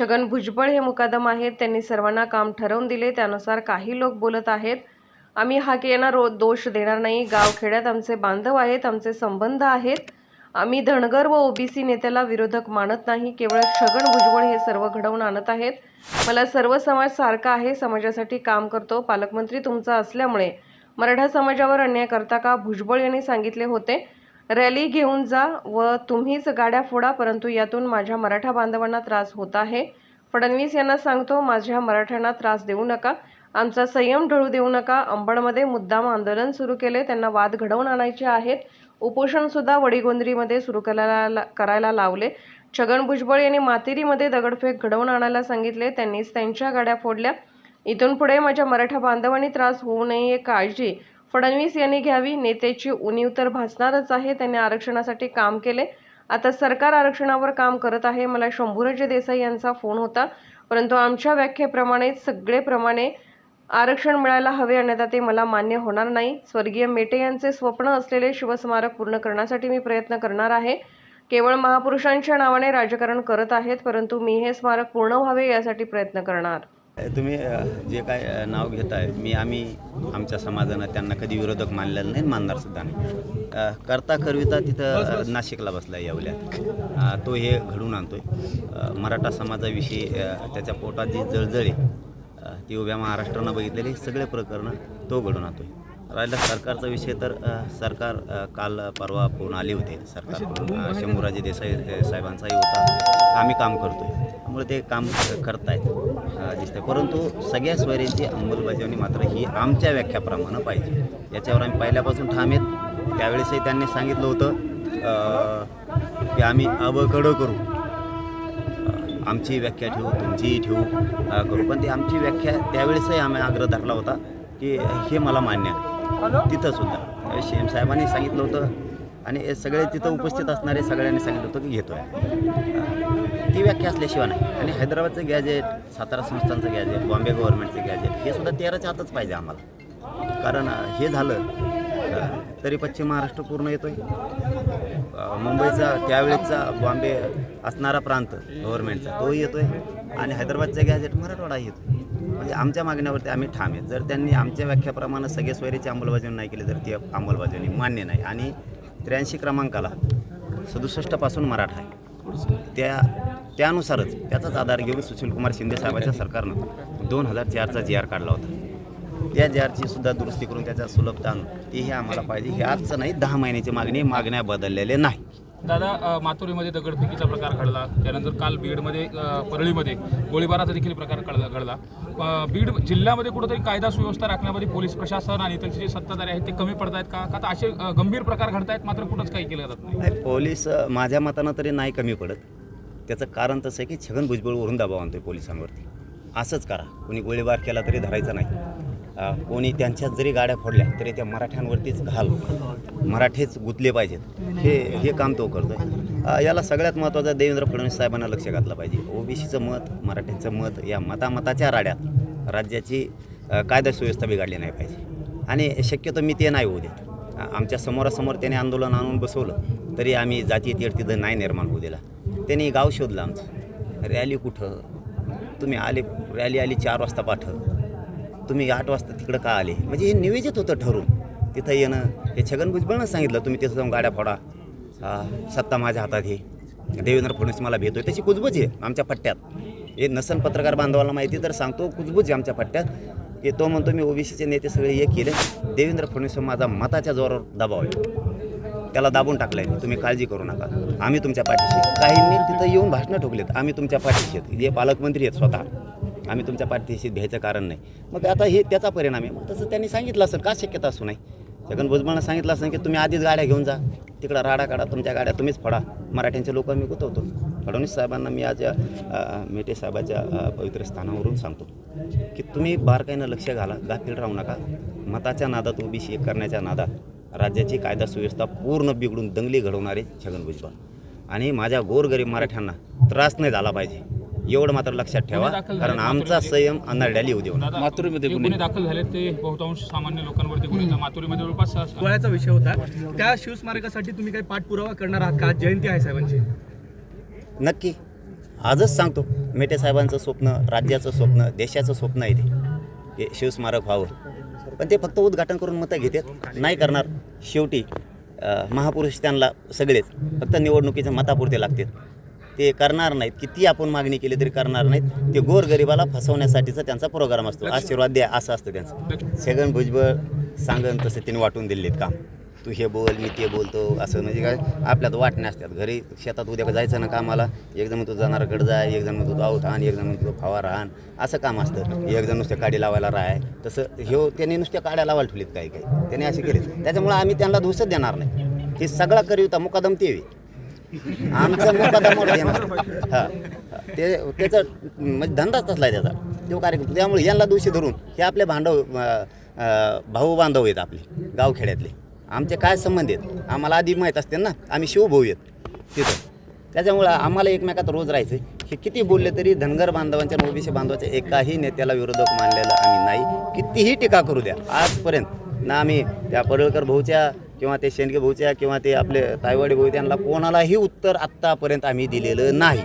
छगन भुजबळ हे मुकादम आहेत. त्यांनी सर्वांना काम ठरवून दिले. त्यानुसार काही लोक बोलत आहेत. आम्ही हा यांना रो दोष देणार नाही. गावखेड्यात आमचे बांधव आहेत. आमचे संबंध आहेत. आम्ही धनगर व ओबीसी नेत्याला विरोधक मानत नाही. केवळ छगन भुजबळ हे सर्व घडवून आणत आहेत. मला सर्व समाज सारखा आहे. समाजासाठी काम करतो. पालकमंत्री तुमचा असल्यामुळे. मराठा समाजावर अन्याय करता का? भुजबळ यांनी सांगितले होते. रॅली घेऊन जा व तुम्हीच गाड्या फोडा परंतु यातून माझ्या मराठा बांधवांना त्रास होत आहे. फडणवीस यांना सांगतो माझ्या मराठ्यांना त्रास देऊ नका. आमचा संयम ढळू देऊ नका. अंबडमध्ये मुद्दाम आंदोलन सुरू केले. त्यांना वाद घडवून आणायचे आहेत. उपोषणसुद्धा वडीगोंदरीमध्ये वडीगोंद्रीमध्ये सुरू करायला करायला लावले. छगन भुजबळ यांनी मातेरीमध्ये दगडफेक घडवून आणायला सांगितले. त्यांनीच त्यांच्या गाड्या फोडल्या. इथून पुढे माझ्या मराठा बांधवांनी त्रास होऊ नये काळजी फडणवीस यांनी घ्यावी. नेत्याची उणीव तर भासणारच आहे. त्यांनी आरक्षणासाठी काम केले. आता सरकार आरक्षणावर काम करत आहे. मला शंभूराजे देसाई यांचा फोन होता. परंतु आमच्या व्याख्येप्रमाणे सगळेप्रमाणे आरक्षण मिळायला हवे अन्यथा ते मला मान्य होणार नाही. स्वर्गीय मेटे यांचे स्वप्न असलेले शिवस्मारक पूर्ण करण्यासाठी मी प्रयत्न करणार आहे. केवळ महापुरुषांच्या नावाने राजकारण करत आहेत. परंतु मी हे स्मारक पूर्ण व्हावे यासाठी प्रयत्न करणार. तुम्ही जे काय नाव घेत आहे मी आम्ही आमच्या समाजानं त्यांना कधी विरोधक मानलेलं नाही मानणार सुद्धा नाही. करता करविता तिथं नाशिकला बसला अ, तो हे घडून आणतोय. मराठा समाजाविषयी त्याच्या पोटात जी जळजळ ती उभ्या महाराष्ट्रानं बघितलेली सगळे प्रकरणं तो घडून आणतोय. राहिला सरकारचा विषय तर सरकार काल परवा फोन आले होते. सरकारकडून अ, शंभूराजे देसाई साहेबांचाही होता. आम्ही काम करतोय. त्यामुळे ते काम करतायत. दिसते परंतु सगळ्या स्वैरींची अंमलबजावणी मात्र ही आमच्या व्याख्याप्रमाणे पाहिजे. याच्यावर आम्ही पहिल्यापासून ठाम आहेत. त्यावेळेसही त्यांनी सांगितलं होतं की आम्ही अवकडं करू. आमची व्याख्या ठेवू तुमचीही ठेवू करू. पण ती आमची व्याख्या त्यावेळेसही आम्ही आग्रह धरला होता की हे मला मान्य आहे. तिथं सुद्धा. शी एम साहेबांनी सांगितलं होतं आणि हे सगळे तिथं उपस्थित असणारे सगळ्यांनी सांगितलं होतं की घेतो आहे ती व्याख्या असल्याशिवाय नाही. आणि हैदराबादचं गॅजेट सातारा संस्थांचं गॅजेट बॉम्बे गव्हर्नमेंटचं गॅजेट हे सुद्धा तेराच्या आतच पाहिजे आम्हाला. कारण हे झालं तरी पश्चिम महाराष्ट्र पूर्ण येतोय. मुंबईचा त्यावेळेचा बॉम्बे असणारा प्रांत गव्हर्नमेंटचा तोही येतोय. आणि हैदराबादचा गॅजेट मराठवाडा येतो म्हणजे आमच्या मागण्यावरती आम्ही ठाम आहेत. जर त्यांनी आमच्या व्याख्याप्रमाणे सगळे स्वैरीची अंमलबजावणी नाही केली तर ती अंमलबजावणी मान्य नाही. आणि त्र्याऐंशी क्रमांकाला सदुसष्टपासून मराठा आहे. त्या त्यानुसारच त्याचाच आधार घेऊन सुशीलकुमार शिंदे साहेबाच्या सरकारनं दोन हजार चारचा जी आर काढला होता. त्या जी आरची सुद्धा दुरुस्ती करून त्याचा सुलभता आणून तेही आम्हाला पाहिजे. हे आजचं नाही दहा महिन्याची मागणी मागण्या बदललेले नाही. दादा माथुरीमध्ये दगडफेकीचा प्रकार घडला. त्यानंतर काल बीडमध्ये परळीमध्ये गोळीबाराचा देखील प्रकार घडला घडला. बीड जिल्ह्यामध्ये कुठेतरी कायदा सुव्यवस्था राखण्यामध्ये पोलीस प्रशासन आणि इतर जे सत्ताधारी आहेत ते कमी पडत आहेत का? का असे गंभीर प्रकार घडत आहेत मात्र कुठंच काही केलं जात नाही. पोलीस माझ्या मतानं तरी नाही कमी पडत. त्याचं कारण तसं आहे की छगन भुजबळवरून दबाव आणतोय पोलिसांवरती. असंच करा. कोणी गोळीबार केला तरी धरायचा नाही. कोणी त्यांच्यात जरी गाड्या फोडल्या तरी त्या मराठ्यांवरतीच घाल. मराठेच गुंतले पाहिजेत. हे हे काम तो करतोय. याला सगळ्यात महत्त्वाचं देवेंद्र फडणवीस साहेबांना लक्ष घातलं पाहिजे. ओबीसीचं मत मराठ्यांचं मत या मतामताच्या राड्यात राज्याची कायदा सुव्यवस्था बिघडली नाही पाहिजे. आणि शक्यतो मी ते नाही होऊ देत. आमच्या समोरासमोर त्याने आंदोलन आणून बसवलं तरी आम्ही जाती तेढ तिथं नाही निर्माण होऊ दिला. त्यांनी गाव शोधलं आमचं. रॅली कुठं? तुम्ही आले रॅली आली चार वाजता पाठव तुम्ही आठ वाजता तिकडं का आले? म्हणजे हे नियोजित होतं ठरून. तिथं येणं हे छगन भुजबळनं सांगितलं तुम्ही तिथं जाऊन गाड्या फोडा. सत्ता माझ्या हातात हे देवेंद्र फडणवीस मला भेटतोय. त्याची कुजबूज आहे आमच्या पट्ट्यात हे नसन पत्रकार बांधवाला माहिती तर सांगतो कुजबूज आहे आमच्या पट्ट्यात की तो म्हणतो मी ओबीसीचे नेते सगळे हे केले. देवेंद्र फडणवीस माझा मताच्या जोरावर दबाव आहे. त्याला दाबून टाकलं आहे तुम्ही काळजी करू नका. आम्ही तुमच्या पाठीशी काहींनी तिथं येऊन भाषणं ठोकलेत. आम्ही तुमच्या पाठीशी आहेत. जे पालकमंत्री आहेत स्वतः. आम्ही तुमच्या पाठीशी घ्यायचं कारण नाही. मग आता हे त्याचा परिणाम आहे. मग तसं त्यांनी सांगितलं असेल का शक्यता असू नाही छगन भुजबळनं सांगितलं असेल की तुम्ही आधीच गाड्या घेऊन जा. तिकडं राडा काढा तुमच्या गाड्या तुम्हीच फडा. मराठ्यांचे लोक मी गुतवतो. फडणवीस साहेबांना मी आज मेटे साहेबाच्या पवित्र स्थानावरून सांगतो की तुम्ही बारकाईनं लक्ष घाला. गाफील राहू नका. मताच्या नादात ओबीसी करण्याच्या नादात. राज्याची कायदा सुव्यवस्था पूर्ण बिघडून दंगली घडवणारे छगन भुजबळ. आणि माझ्या गोरगरीब मराठ्यांना त्रास नाही झाला पाहिजे. एवढं मात्र लक्षात ठेवा कारण आमचा संयम अनाड्याली येऊ देऊ नका. दादा, माथुरीमध्ये जे गुन्हे. दाखल झाले ते बहुतांश सामान्य लोकांवरती गुन्हे आहेत. माथुरीमध्ये जवळपास सहा- गोळ्याचा विषय होता. त्या शिवस्मारकासाठी तुम्ही काही पाठपुरावा करणार आहात का? जयंती आहे साहेबांची. नक्की. आजच सांगतो. मेटे साहेबांचं स्वप्न राज्याचं स्वप्न देशाचं स्वप्न आहे ते. हे शिवस्मारक व्हावं. पण ते फक्त उद्घाटन करून मतं घेतात. नाही करणार. शेवटी महापुरुष त्यांना सगळेच फक्त निवडणुकीच्या मतापुरते लागतात ते करणार नाहीत किती आपण मागणी केली तरी करणार नाहीत. ते गोरगरिबाला फसवण्यासाठीचा त्यांचा प्रोग्राम असतो. आशीर्वाद द्या असं असतं त्यांचं. छगन भुजबळ सांगन तसं तिने वाटून दिलेत काम. तू हे बोल मी ते बोलतो असं म्हणजे काय? आपल्यात वाटण्या असतात. घरी शेतात उद्या जायचं ना कामाला एकजण तू म्हणतो जाणाराकडे जाय एकजण जण तू दावत आण एक जण म्हणतो फवार आण असं काम असतं. एकजण नुसत्या काडी लावायला राहाय तसं ह्यो त्यांनी नुसत्या काड्या लावायला ठेवलीत काही काही. त्याने असे केले त्याच्यामुळे आम्ही त्यांना दोषच देणार नाही. हे सगळा करीवता मुकादम ते आहे. आमचं मुकादमावर देणार. हां. ते त्याचं म्हणजे धंदाच तसला आहे त्याचा. तो कार्यक्रम. त्यामुळे यांना दोषी धरून हे आपले भांडव भाऊ बांधव आहेत आपले गावखेड्यातले. आमचे काय संबंध आहेत? आम्हाला आधी माहीत असते ना आम्ही शिवभाऊ आहेत तिथं. त्याच्यामुळं आम्हाला एकमेकात रोज राहायचं हे किती बोलले तरी धनगर बांधवांच्या आणि ओबीसी बांधवाच्या एकाही नेत्याला विरोधक मानलेलं आम्ही नाही. कितीही टीका करू द्या आजपर्यंत ना आम्ही त्या परळकर भाऊच्या किंवा ते शेंडगे भाऊच्या किंवा ते आपले तायवाडी भाऊ त्यांना कोणालाही उत्तर आत्तापर्यंत आम्ही दिलेलं नाही.